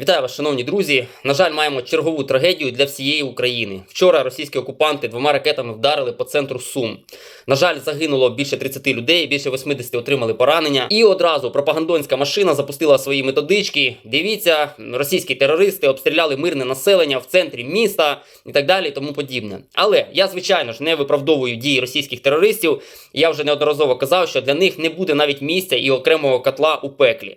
Вітаю вас, шановні друзі. На жаль, маємо чергову трагедію для всієї України. Вчора російські окупанти двома ракетами вдарили по центру Сум. На жаль, загинуло більше 30 людей, більше 80 отримали поранення. І одразу пропагандонська машина запустила свої методички. Дивіться, російські терористи обстріляли мирне населення в центрі міста і так далі, і тому подібне. Але я, звичайно ж, не виправдовую дії російських терористів. Я вже неодноразово казав, що для них не буде навіть місця і окремого котла у пеклі.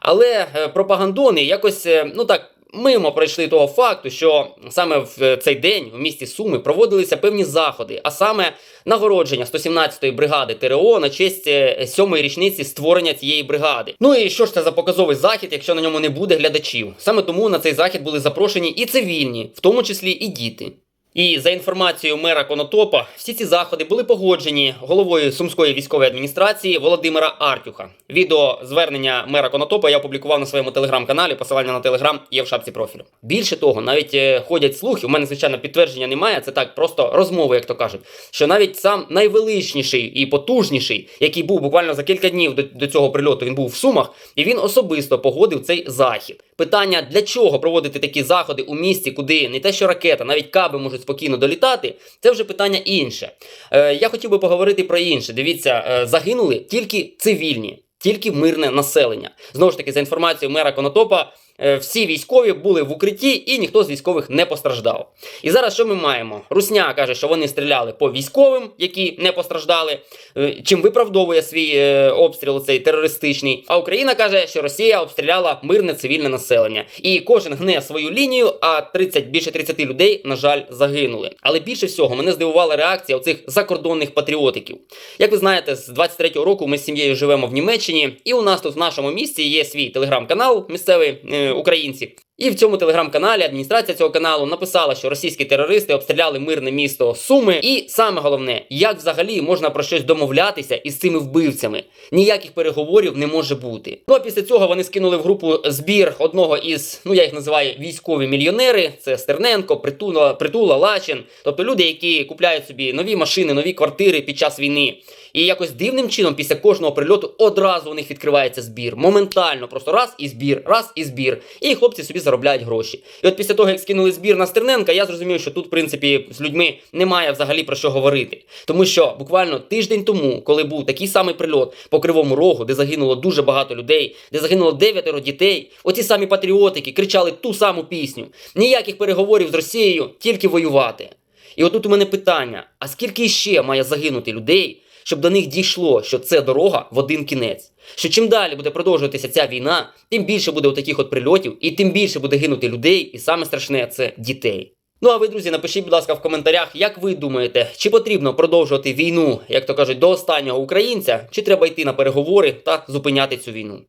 Але е, пропагандони якось е, ну так. Мимо пройшли того факту, що саме в е, цей день в місті Суми проводилися певні заходи, а саме нагородження 117-ї бригади ТРО на честь сьомої річниці створення цієї бригади. Ну і що ж це за показовий захід, якщо на ньому не буде глядачів? Саме тому на цей захід були запрошені і цивільні, в тому числі і діти. І за інформацією мера Конотопа, всі ці заходи були погоджені головою Сумської військової адміністрації Володимира Артюха. Відео звернення мера Конотопа я опублікував на своєму телеграм-каналі. Посилання на телеграм є в шапці профілю. Більше того, навіть е, ходять слухи. У мене звичайно підтвердження немає. Це так, просто розмови, як то кажуть. Що навіть сам найвеличніший і потужніший, який був буквально за кілька днів до, до цього прильоту, він був в Сумах, і він особисто погодив цей захід. Питання для чого проводити такі заходи у місті, куди не те, що ракета, навіть каби можуть спокійно долітати, це вже питання інше. Е, я хотів би поговорити про інше. Дивіться, е, загинули тільки цивільні, тільки мирне населення. Знову ж таки, за інформацією мера Конотопа, всі військові були в укритті і ніхто з військових не постраждав. І зараз що ми маємо? Русня каже, що вони стріляли по військовим, які не постраждали, е, чим виправдовує свій е, обстріл цей терористичний. А Україна каже, що Росія обстріляла мирне цивільне населення. І кожен гне свою лінію, а 30, більше 30 людей, на жаль, загинули. Але більше всього мене здивувала реакція оцих закордонних патріотиків. Як ви знаєте, з 23-го року ми з сім'єю живемо в Німеччині, і у нас тут в нашому місті є свій телеграм-канал місцевий е, українці. І в цьому телеграм-каналі адміністрація цього каналу написала, що російські терористи обстріляли мирне місто Суми. І саме головне, як взагалі можна про щось домовлятися із цими вбивцями. Ніяких переговорів не може бути. Ну а після цього вони скинули в групу збір одного із, ну я їх називаю військові мільйонери. Це Стерненко, Притула, Притула, Лачин, тобто люди, які купляють собі нові машини, нові квартири під час війни. І якось дивним чином після кожного прильоту одразу у них відкривається збір. Моментально, просто раз і збір, раз і збір. І хлопці собі заробляють гроші. І от після того, як скинули збір на Стерненка, я зрозумів, що тут, в принципі, з людьми немає взагалі про що говорити. Тому що буквально тиждень тому, коли був такий самий прильот по Кривому Рогу, де загинуло дуже багато людей, де загинуло дев'ятеро дітей, оці самі патріотики кричали ту саму пісню. Ніяких переговорів з Росією, тільки воювати. І отут у мене питання: а скільки ще має загинути людей, щоб до них дійшло, що це дорога в один кінець? Що чим далі буде продовжуватися ця війна, тим більше буде таких от прильотів, і тим більше буде гинути людей, і саме страшне це дітей. Ну а ви, друзі, напишіть, будь ласка, в коментарях, як ви думаєте, чи потрібно продовжувати війну, як то кажуть, до останнього українця, чи треба йти на переговори та зупиняти цю війну.